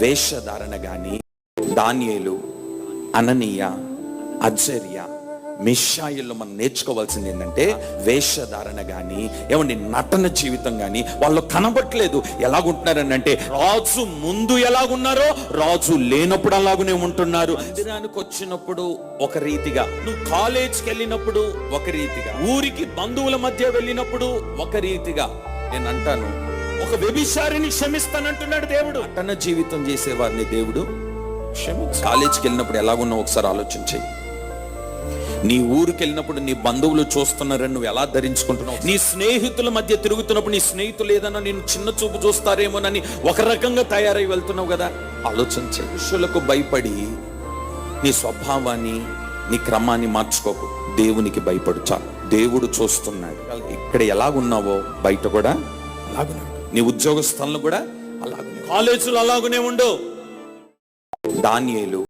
వేషధారణ కానీ దానియేలు అననీయ అజర్య మిషాయిల్లో మనం నేర్చుకోవాల్సింది ఏంటంటే వేషధారణ కానీ ఏమండి నటన జీవితం కానీ వాళ్ళు కనబట్లేదు ఎలాగుంటున్నారని అంటే రాజు ముందు ఎలాగున్నారో రాజు లేనప్పుడు అలాగునే ఉంటున్నారు. మందిరానికి వచ్చినప్పుడు ఒక రీతిగా నువ్వు కాలేజ్కి వెళ్ళినప్పుడు ఒక రీతిగా ఊరికి బంధువుల మధ్య వెళ్ళినప్పుడు ఒక రీతిగా నేను అంటాను ఒక వ్యభిచారిని క్షమిస్తానంటున్నాడు దేవుడు. నటన జీవితం చేసేవారిని దేవుడు. క్షమించు. కాలేజ్కి వెళ్ళినప్పుడు ఎలాగున్నావు ఒకసారి ఆలోచించేయి నీ ఊరికి వెళ్ళినప్పుడు నీ బంధువులు చూస్తున్నారని నువ్వు ఎలా ధరించుకుంటున్నావు? నీ స్నేహితుల మధ్య తిరుగుతున్నప్పుడు నీ స్నేహితులు ఏదన్నా నేను చిన్న చూపు చూస్తారేమోనని ఒక రకంగా తయారై వెళ్తున్నావు కదా? ఆలోచించే మనుషులకు భయపడి నీ స్వభావాన్ని నీ క్రమాన్ని మార్చుకోకు. దేవునికి భయపడు చాలు. దేవుడు చూస్తున్నాడు. ఇక్కడ ఎలాగున్నావో బయట కూడా? అలాగున్నాడు. నీ ఉద్యోగ స్థలంలో కూడా అలాగునే కాలేజీలు అలాగునే ఉండు. దానియేలు